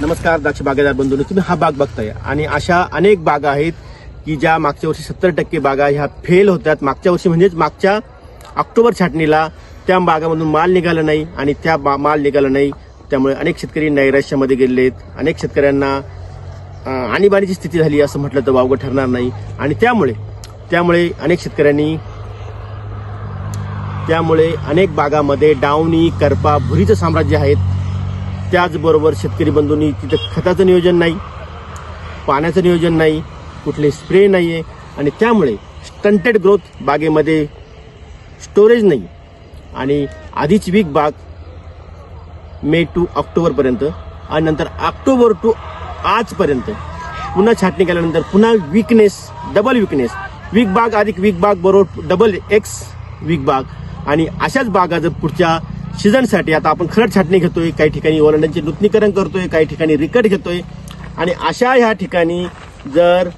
नमस्कार द्राक्ष बागायदार बंधूंनो तुम्ही हा बाग बघताय. आणि अशा अनेक बागा आहेत की ज्या मागच्या वर्षी सत्तर टक्के बागा ह्या फेल होत्यात. मागच्या वर्षी म्हणजेच मागच्या ऑक्टोबर छाटणीला त्या बागामधून माल निघाला नाही आणि त्या बा- माल निघाला नाही. त्यामुळे अनेक शेतकरी नैराश्यामध्ये गेलेत. अनेक शेतकऱ्यांना आणीबाणीची स्थिती झाली असं म्हटलं तर वावगं ठरणार नाही. आणि त्यामुळे त्यामुळे अनेक शेतकऱ्यांनी त्यामुळे अनेक बागामध्ये डावणी करपा भुरीचं साम्राज्य आहेत. त्याचबरोबर शेतकरी बंधूंनी तिथं खताचं नियोजन नाही पाण्याचं नियोजन नाही कुठले स्प्रे नाही आहे आणि त्यामुळे स्टंटेड ग्रोथ बागेमध्ये स्टोरेज नाही. आणि आधीच वीक बाग मे टू ऑक्टोबरपर्यंत आणि नंतर ऑक्टोबर टू आजपर्यंत पुन्हा छाटणी केल्यानंतर पुन्हा विकनेस डबल विकनेस वीक बाग अधिक वीक बाग बरोबर डबल एक्स वीक बाग. आणि अशाच बागा जर पुढच्या सीझनसाठी आता आपण खरड छाटणी घेतोय काही ठिकाणी ओलांड्यांचे नूतनीकरण करतोय काही ठिकाणी रिकट घेतोय. आणि अशा ह्या ठिकाणी जर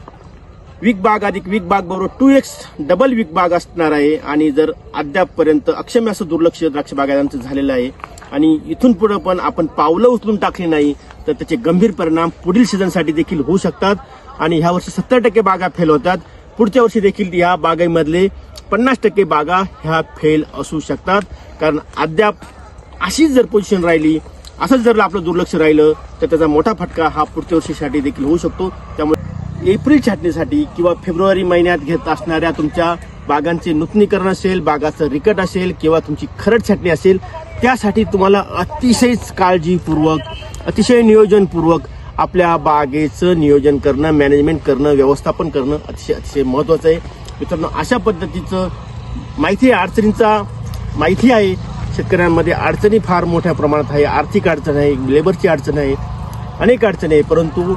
वीक बाग अधिक वीक बाग बरोबर टू एक्स डबल वीक बाग असणार आहे आणि जर अद्यापपर्यंत अक्षम्य असं दुर्लक्ष द्राक्ष बागायतांचं झालेलं आहे आणि इथून पुढे पण आपण पावलं उचलून टाकली नाही तर त्याचे गंभीर परिणाम पुढील सीझनसाठी देखील होऊ शकतात. आणि ह्या वर्षी सत्तर टक्के बागा फेल होतात. पुढच्या वर्षी देखील या बागेमधले पन्नास टक्के बागा ह्या फेल असू शकतात. कारण अद्याप अशीच जर पोझिशन राहिली असंच जर आपलं दुर्लक्ष राहिलं तर त्याचा मोठा फटका हा पुढच्या वर्षीसाठी देखील होऊ शकतो. त्यामुळे एप्रिल छाटणीसाठी किंवा फेब्रुवारी महिन्यात घेत असणाऱ्या तुमच्या बागांचे नूतनीकरण असेल बागाचं रिकट असेल किंवा तुमची खरड छाटणी असेल त्यासाठी तुम्हाला अतिशयच काळजीपूर्वक अतिशय नियोजनपूर्वक आपल्या बागेचं नियोजन करणं मॅनेजमेंट करणं व्यवस्थापन करणं अतिशय अतिशय महत्त्वाचं आहे. मित्रांनो अशा पद्धतीचं माहिती अडचणींचा. माहिती आहे शेतकऱ्यांमध्ये अडचणी फार मोठ्या प्रमाणात आहे. आर्थिक अडचण आहे लेबरची अडचण आहे अनेक अडचणी आहे. परंतु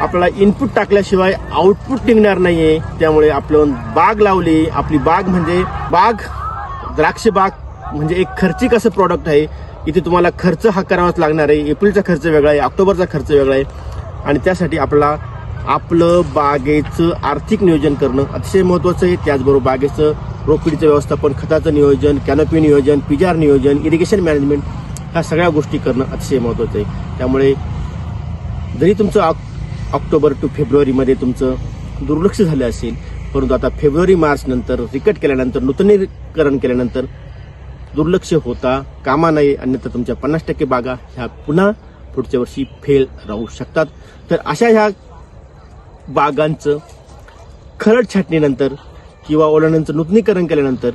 आपल्याला इनपुट टाकल्याशिवाय आउटपुट निघणार आहे त्यामुळे आपण बाग लावली. आपली बाग म्हणजे बाग द्राक्ष बाग म्हणजे एक खर्चिक असं प्रॉडक्ट आहे. इथे तुम्हाला खर्च हा करावाच लागणार आहे. एप्रिलचा खर्च वेगळा आहे ऑक्टोबरचा खर्च वेगळा आहे. आणि त्यासाठी आपल्याला आपलं बागेचं आर्थिक नियोजन करणं अतिशय महत्त्वाचं आहे. त्याचबरोबर बागेचं रोखडीचं व्यवस्थापन खताचं नियोजन कॅनोपी नियोजन पिजार नियोजन इरिगेशन मॅनेजमेंट ह्या सगळ्या गोष्टी करणं अतिशय महत्त्वाचं आहे. त्यामुळे जरी तुमचं ऑक- ऑक्टोबर टू फेब्रुवारीमध्ये तुमचं दुर्लक्ष झालं असेल परंतु आता फेब्रुवारी मार्च नंतर रिकट केल्यानंतर नूतनीकरण केल्यानंतर दुर्लक्ष होता कामा नये अन्यथा तुमच्या पन्नास टक्के बागा ह्या पुन्हा पुढच्या वर्षी फेल राहू शकतात. तर अशा ह्या बागांचं खरड छाटणीनंतर किंवा ओलांडांचं नूतनीकरण केल्यानंतर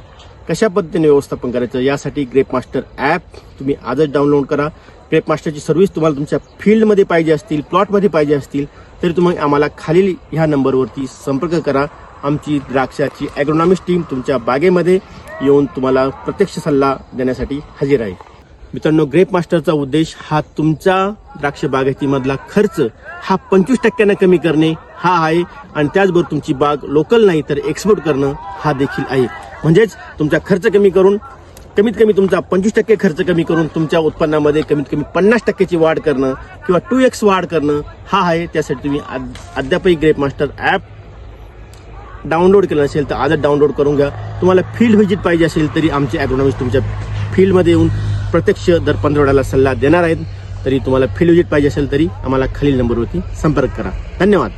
कशा पद्धतीने व्यवस्थापन करायचं यासाठी ग्रेप मास्टर ॲप तुम्ही आजच डाउनलोड करा. ग्रेप मास्टरची सर्व्हिस तुम्हाला तुमच्या फील्डमध्ये पाहिजे असतील प्लॉटमध्ये पाहिजे असतील तरी तुम्ही आम्हाला खालील ह्या नंबरवरती संपर्क करा. आमची द्राक्षाची ॲग्रोनॉमिक्स टीम तुमच्या बागेमध्ये येऊन तुम्हाला प्रत्यक्ष सल्ला देण्यासाठी हजर आहे. मित्रांनो ग्रेप मास्टरचा उद्देश हा तुमच्या द्राक्ष बागायतीमधला खर्च हा पंचवीस टक्क्यानं कमी करणे हा आहे. आणि त्याचबरोबर तुमची बाग लोकल नाही तर एक्सपोर्ट करणं हा देखील आहे. म्हणजेच तुमचा खर्च कमी करून कमीत कमी तुमचा पंचवीस टक्के खर्च कमी करून तुमच्या उत्पन्नामध्ये कमीत कमी पन्नास टक्क्याची वाढ करणं किंवा टू एक्स वाढ करणं हा आहे. त्यासाठी तुम्ही अद्यापही ग्रेप मास्टर ॲप डाउनलोड केलं असेल तर आजच डाउनलोड करून घ्या. तुम्हाला फील्ड व्हिजिट पाहिजे असेल तरी आमचे ॲग्रोनॉमिस्ट तुमच्या फील्डमध्ये येऊन प्रत्यक्ष दर पंधरवड्याला सल्ला देणार आहेत. तरी तुम्हाला फील्ड विजिट पाहिजे असेल तरी आम्हाला खालील नंबरवरती संपर्क करा. धन्यवाद.